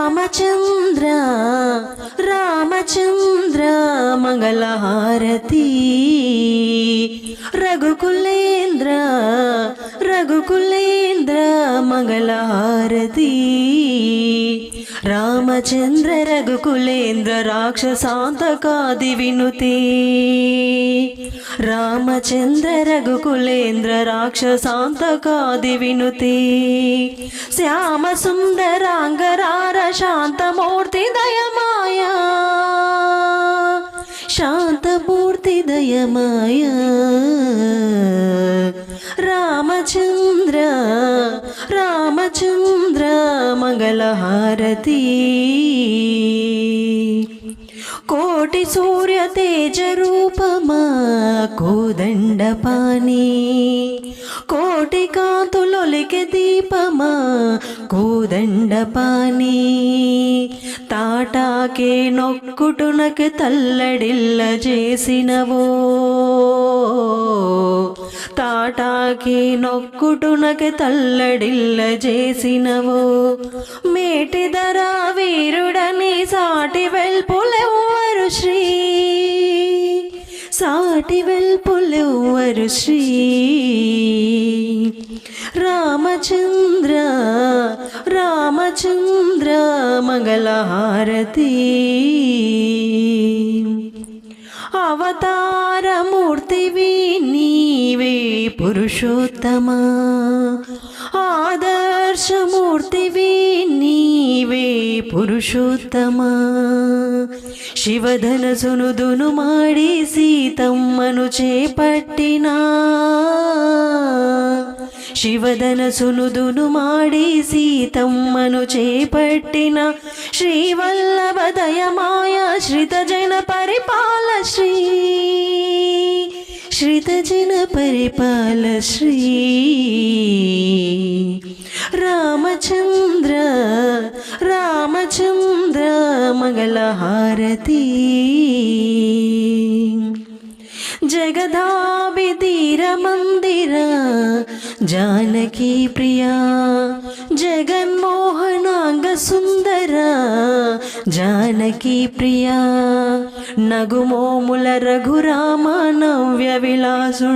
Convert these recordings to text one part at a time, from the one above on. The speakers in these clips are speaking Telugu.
రామచంద్ర రామచంద్ర మంగళహారతి. రఘుకులేంద్ర రఘుకులేంద్ర మంగళహారతి. రామచంద్ర రఘుకులేంద్ర రాక్షసాంతకాది వినుతే. రామచంద్ర రఘుకులేంద్ర రాక్షసాంతకాది వినుతే. శ్యామ సుందరాంగరార శాంతమూర్తి దయమాయా. శాంతమూర్తి దయమాయా. రామచంద్ర రామచంద్ర మంగళహారతి. కోటి సూర్య తేజ రూపమా కోదండ పాని కోటి దీపమా కోదండ పాని తాటాకే నొక్కుటునకు తల్లడిల్ల చేసినవో. తాటాకి నొక్కుటునకి తల్లడిల్ల చేసినవో. మేటి ధర వీరుడని సాటి వెల్పులెవ్వరు శ్రీ. సాటి వెల్పులెవ్వరు శ్రీ రామచంద్ర రామచంద్ర మంగళహారతి. అవతారమూర్తివి నీవే పురుషోత్తమా? ఆదర్శమూర్తివి నీవే పురుషోత్తమా? శివధనసునుదును మాడి సీతమ్మను చేపట్టినా శివధనసునుదును మాడి సీతమ్మను చేపట్టిన శ్రీవల్లభ దయమాయ శ్రితజన పరిపాల శ్రీ శ్రితజన పరిపాల శ్రీ రామచంద్ర రామచంద్ర మంగళహారతి జగదాభిధీర మందిర జానకీ ప్రియా జగన్మోహనా సుందర జానకి ప్రియా. నగుమోముల రఘురామ నవ్య విలాసుండనీవే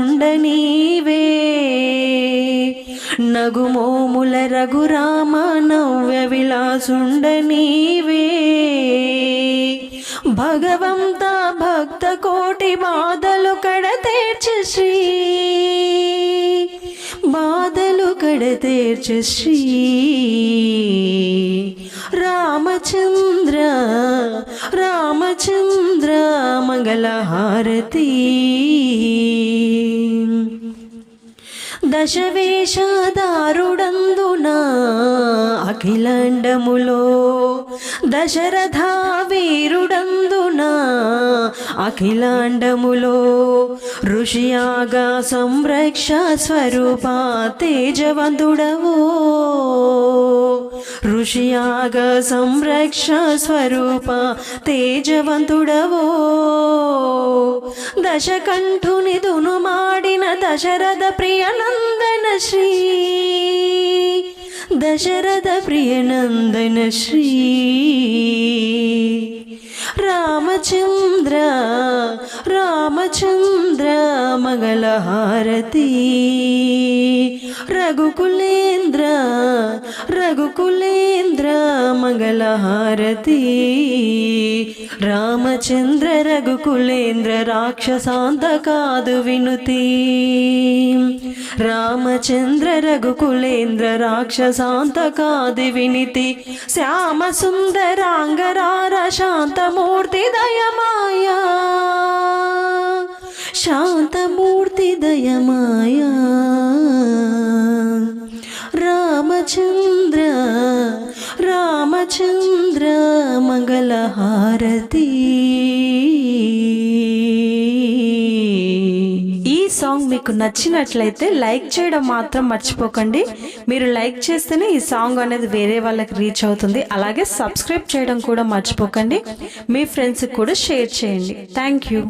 నగుమోముల రఘురామ నవ్య విలాసుండనీవే భగవంత భక్త కోటి బాధలు కడ శ్రీ. బాధలు కడ శ్రీ. రామచంద్ర రామచంద్ర మంగళహారతి. దశవేషధారుడందున అఖిలాండములో దశరథ వీరుడందున అఖిలాండములో ఋషియాగా సంరక్ష స్వరూప తేజవంతుడవో. ఋషియాగ సంరక్ష స్వరూప తేజవంతుడవో. దశకంఠుని దును దశరథ ప్రియనందన శ్రీ. దశరథ ప్రియనందన శ్రీ. రామచంద్ర రామచంద్ర మంగళహారతి. రఘుకులేంద్ర రఘుకులేంద్ర మంగళహారతి. రామచంద్ర రఘుకులేంద్ర రాక్షసాంత కాదు వినుతి. రామచంద్ర రఘుకులేంద్ర రాక్షసాంత కాదు వినితి. శ్యామ సుందరాంగరార శాంతమూర్తి దయమాయా. శాంతమూర్తి దయమాయా. రామచంద్ర రామచంద్ర మంగళహారతి. ఈ సాంగ్ మీకు నచ్చినట్లయితే లైక్ చేయడం మాత్రం మర్చిపోకండి. మీరు లైక్ చేస్తేనే ఈ సాంగ్ అనేది వేరే వాళ్ళకి రీచ్ అవుతుంది. అలాగే సబ్స్క్రైబ్ చేయడం కూడా మర్చిపోకండి. మీ ఫ్రెండ్స్కి కూడా షేర్ చేయండి. Thank you.